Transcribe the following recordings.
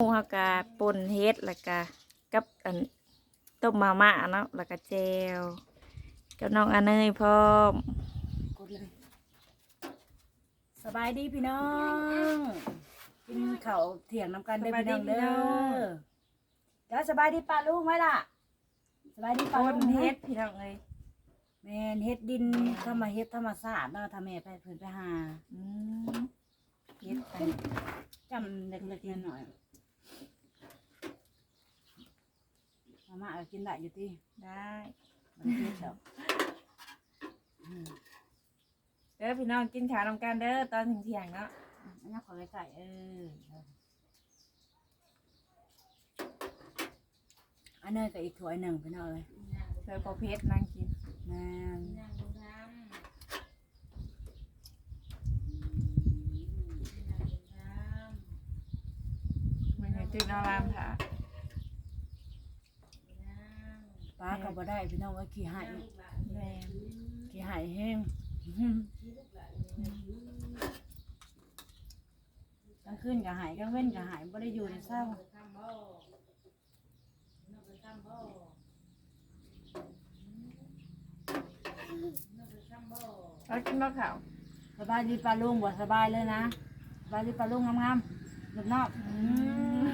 หมูเฮากะป่นเฮ็ดแล้วก็กับอันต้มมาม่าเนาะแล้วก็แจวกับน้องอันเนยพร้อมกดเลยสบายดีพี่น้องกินข้าวเที่ยงน้ำกันเด้อพี่น้องเด้อเดี๋ยวสบายดีป้าลุงไหมล่ะ สบายดีป้าป่ลุนงเฮ็เฮ็ดดพี่น้องเอ้ยแม่นเฮ็ดดินธรรมเฮ็ดธรรมศาสตร์เนาะทำแม่ไปเพิ่นไปหาอืมเฮ็ดอันจำเล็กๆน้อยๆ มาม่าก็กินได้อยู่ที่ได้มันเฮ็ดดอกอืมเด้อพี่น้องกินข้าวนำกันเด้อตอนเที่ยงๆเนาะอันนี้ขอไก่เอออันนี้ก็อีกถ้วยหนึ่งพี่น้องเลยเคยพอเพชรนั่งกินแม่นมันอยู่ตึกนารามค่ะ ป้าก็บ่ได้พี่น้องว่าขี้หายแม่ขี้หายแห้งกลางคืนก็หายกลางเว้นก็หายบ่ได้อยู่ในเศร้าแล้วกินบ่ข้าวสบายดีปลาลุงบ่สบายเลยนะสบายดีปลาลุงงามๆลูกนอก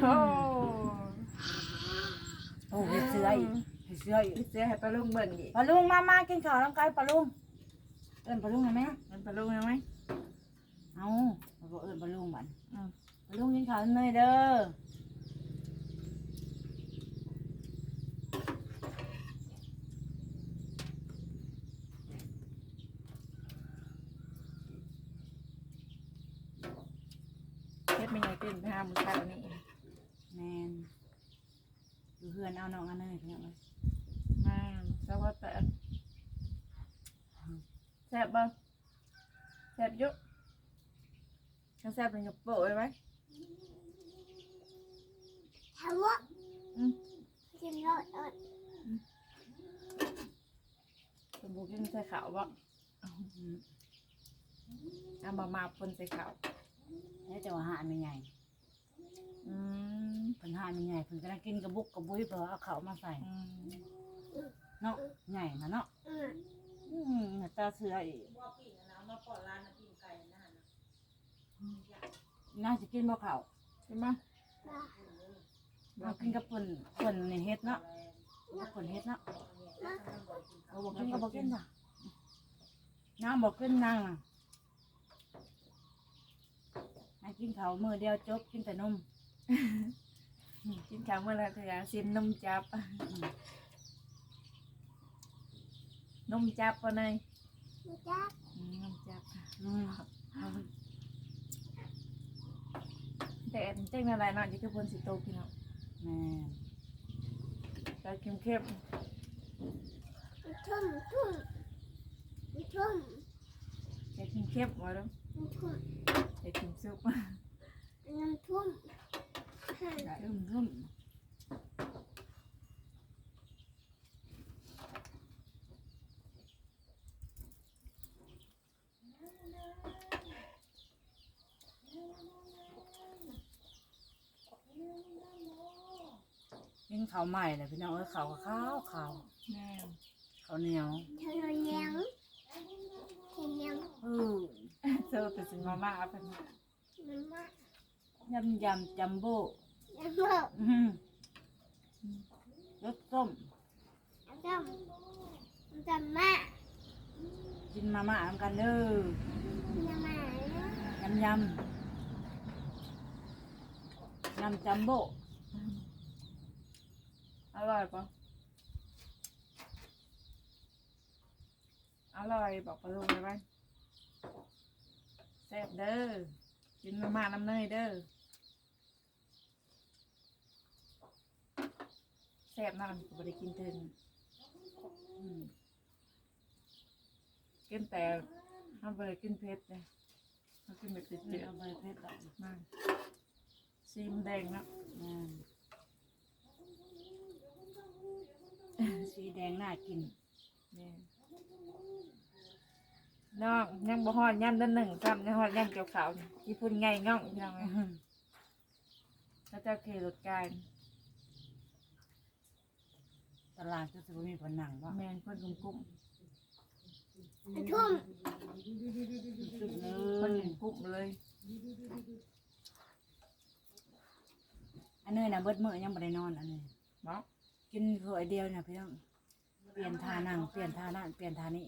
โอ้โอ้เฮ็ดเสื้ออีก เฮ็ดเสื้ออีกเสียให้ปลาลุงเบิ่งอีกปลาลุงมามากินข้าวน้ำไก่ปลาลุงเอิ้นปลาลุงได้ไหมมันปลาลุงยังไหมเอาเราบอกเอิญปลาลุงบันอืมปลาลุงกินข้าวหน่อยเด้อเพชรไม่ไงกินไปหาหมูชาตัวนี้แมนอยู่เพื่อนเอาน้องอันเนยพี่น้องเอ้ยมา แล้วก็แต่แซ่บบ่แซ่บอยุถ้าแซ่บเป็นยกโปะเลยไหมทำวะอืมกินรสอดเป็นบุกินใส่ขาวบ่อืมเอามามาปนใส่ขาวแล้วแต่ว่าหาไม่ใหญ่อืมเพิ่นหาไม่ใหญ่เพิ่นก็ได้กินกระบุกกระบุยเพราะว่าเอาข้าวมาใส่ อืม เนาะใหญ่นะเนาะอืมอืมหน้าตาเสืออีกน่าจะกินบ่ข้าวใช่ไหมมาเอากินกับป่นป่นในเฮ็ดเนาะกับป่นเฮ็ดเนาะมาเอาบ่กินก็บ่กินจ้ะน้ำบ่กินนางน่ะให้กินข้าวมื้อเดียวจบกินแต่นม กินข้าวเมื่อไรเธอซิมนมจับอืม นมจับปะเนยไม่จับอืมนมจับอืมเอาแต่เจ๊งอะไรเนาะยี่คือพนสิโตพี่เนาะแม่แต่เข้มเข้มทุ่มทุ่มทุ่มๆแต่เข้มเข้มๆว่าแล้วทุ่มแต่เข้มซุปน้ำทุ่มรุ่มรุ่ม กินข้าวใหม่เลยพี่น้องเอ้ยข้าวก็ข้าวข้าวแม่ข้าวเหนียวเธอเลี้ยงเธอเลี้ยงเออเจอแต่สิมาม่าเป็นมันมายำยำจัมโบ้แล้วก็อื้อหือรสส้ม แล้วก็มันจะมากินมาม่าทำกันเด้อจะมายำยำยำจัมโบ้ อร่อยปะอร่อยบอกปลาลุงเลยไหมแซ่บเด้อกินมาม่าน้ำเนยเด้อแซ่บนั่นก็ไม่ได้กินถึงอืมกินแต่ห้ามไปกินเผ็ดเลยเขากินแบบติดเดี๋เจืยวอเอาไปเพชรดอกมากซีมแดงเนาะ แม่น สีแดงน่ากินนี่น้องยังบ่ฮอดย่ำเดือนหนึ่งซ้ำยังฮอดย่ำเกี่ยวขาวนี่ที่พุ่นไงง่องพี่น้องเอ้ยอื้อหือไปเขาเจ้าขี่รถกายตลาดก็จะมีผนังว่าแมนเพิ่นกุ้มกุ้มไอ้ทุ่มสุดเลเพิ่นยกุ้มกุ้มเลยอันนี้นะเบิดมื้อยังบ่ได้นอนอันนี้เนาะ กินถ้วยเดียวเนี่ยพี่น้องเปลี่ยนท่านั่งเปลี่ยนท่านั่นเปลี่ยนท่านี้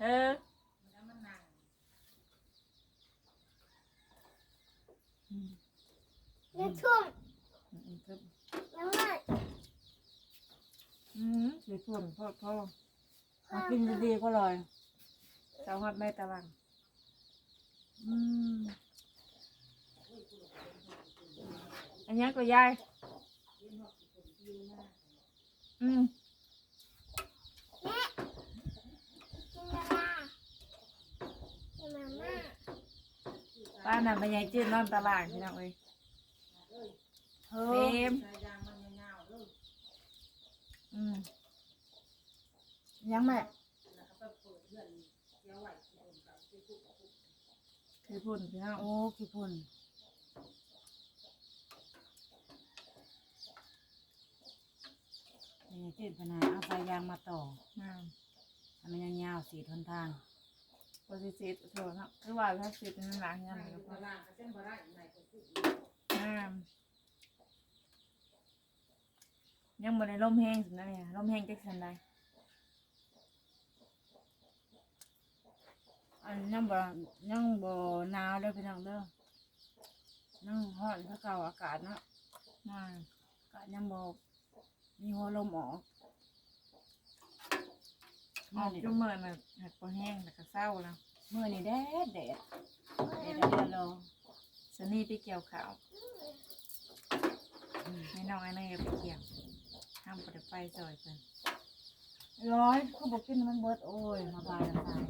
เอออืมไอ้ทุ่มอืมครับน้ำมันอืมเดี๋ยวส่วนพ่อพ่อมากินดีๆก็ลอยเจ้าฮอดแม่ตะวังอืมอันนี้ก็ยาย อืมกินมาม่ากินมาม่าป้าน่ะมันยายจืดนอนตารางพี่น้องเอ้ยเฮ้เฟยมอืมยังแม่คือพุ่นพี่น้องโอ้ขี้พุ่น นี่จืดพนาเอาไฟยางมาต่อมาทำมันยาวๆสีทนทางโพสิซิตโทษเนาะคือว่าถ้าซิตมันล้างยังไงก็พออ่ายังบ่ได้ลมแห้งสินะเนี่ยลมแห้งจักสันใดอันยังบ่ยังบ่หนาวเลยพี่น้องเด้อนั่งฮ้อนคือเก่าอากาศเนาะมาอากาศยังบ่ มีหัวลมออกออกจุ่มเมื่อน่ะหักบ่แห้งแล้วก็เศร้าแล้วมื้อนี้แดดแดดแดดเดือนโลสนี่ไปเกี่ยวข้าวให้น้องไอ้เนยไปเกี่ยวห้ามบ่ได้ไปซอยเพิ่นร้อยเขาบอกกินมันเบิดโอ้ยมาบายละบาย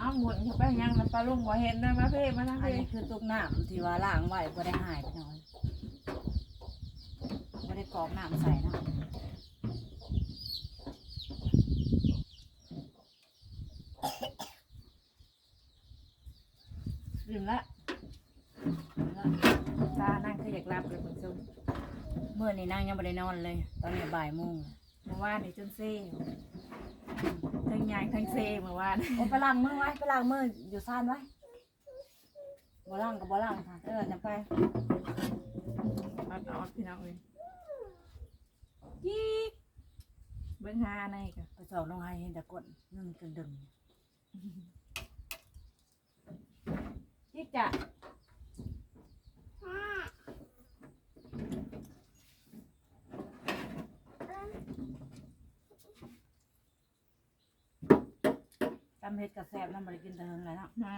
อ้าหมุนเข้าไปยังมันปลาลุงบ่เห็นนะมาเพ่มาทางอันเพ่นี้คือตุกน้ำที่ว่าล้างไว้บ่ได้หายไปหน่อยบ่ได้กรอกน้ำใส่เนาะลืมละตานั่งคืออยากรับเลยคุณซุมเมื่อนี้นางยังบ่ได้นอนเลย ตอนนี้บ่ายโมงเมื่อวานนี่จนเซ่ ทั้งยางทั้งเซ่เมื่อวานโอ้ไปล้างมือไว้ไปล้างมืออยู่ซ่านไว้บ่ล้างก็บ่ล้างค่ะเออจะไปออดออดพี่น้องเอ้ยยีกเบิ่งหาในก็ไปสอบลงให้เห็นแต่กดนึ่งจนดึงยีกจ้ะำเฮ็ดกระแซบน้ำบ่ได้กินแต่เฮิงเลยเนาะมา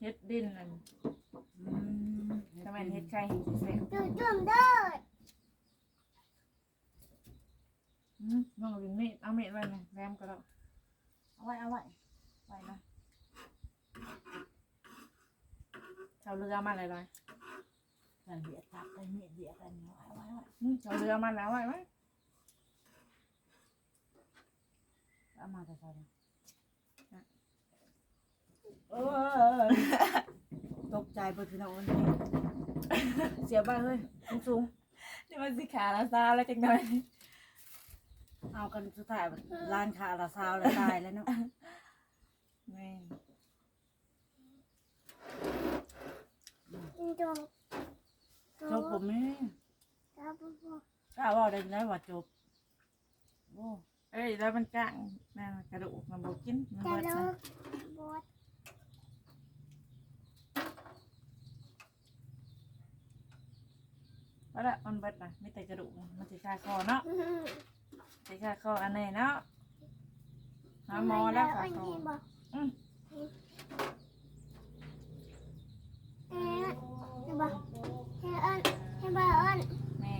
เฮ็ดดินนั่นอืมทำไมนเฮ็ดไข่สิเซ่บจุ่มจุ่มเด้ออืมน้องเอาเป็นมีดเอามีดไว้นะแรมก็แล้วเอาไว้เอาไว้ไว้นะเอาเรือมาเลยเลยกันเบียดตับไปเมียดเบียดกันเอาไว้เอาไว้อืมเอาเรือมาแล้วไว้ไว้ เอามาแต่ใส่เลยเออตกใจเปิดพี่น้องนี่เสียบ้าเฮ้ยสูงนี่มันสิขาละซาแล้วจังหน่อยๆเอากันสุดท้ายร้านคาราซาวแล้วตายแล้วเนาะแม่นจุ่มจุ่มจบผมนี่ตาปุ๊บปุ๊บกล้าว่าได้ไงว่าจบโอ้ เอ้ยแล้วมันกลางแม่นกระดูกมันบ่กินมันตาเบิดลูซะกบดว่าละมันเบิดนะมีแต่กระดูกมันสิคาคอเนาะสิคาคออันนี้เนาะหาหมอแล้วคาคออืมเอ๊ะเห็นบ่เห็นอันเห็นบ่อัน แม่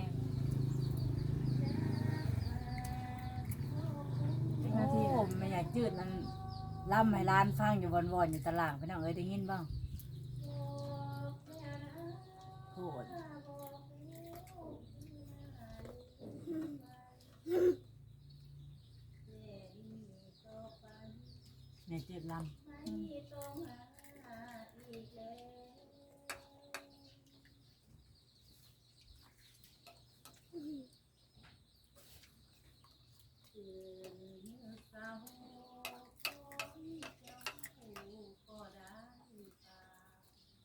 เป็ นาทีโอ้ไม่อยากจืดมันล่ำให้ร้านฟังอยู่วอนๆอยู่ตลาดพี่น้องเอ้ยได้ยินบ้างโหดให้เจ็ดล่ำ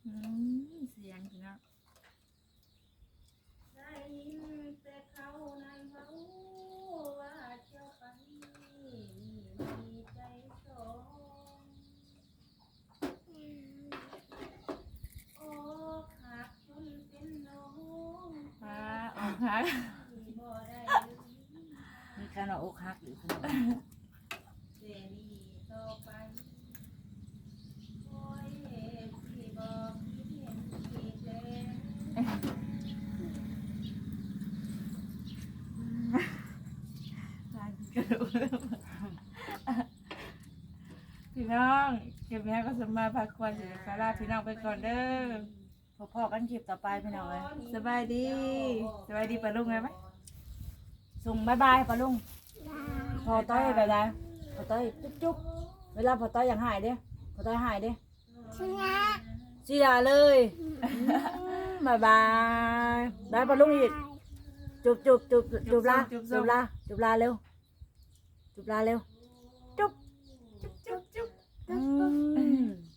มเสียงพี่น้อง ฟ้าออก หักมีการเอาอกหักหรือขนมลายกระดูกพี่น้องเก็บแม่ก็สมมาพักควรสิขอลาพี่น้องไปก่อนเด้อ พ่อๆกันคลิปต่อไปพี่น้องเลยสบายดีสบายดีปะลุงไงไหมส่งบายบายปะลุงได้พอต้อยไปได้พอต้อยจุ๊บจุ๊บเวลาพอต้อยอยากหายเด้พอต้อยหายเด้ชนะจีดาเลยบายบายได้ปะลุงอีกจุ๊บจุ๊บจุ๊บจุ๊บลาจุ๊บลาจุ๊บลาเร็วจุ๊บลาเร็วจุ๊บจุ๊บจุ๊บอืม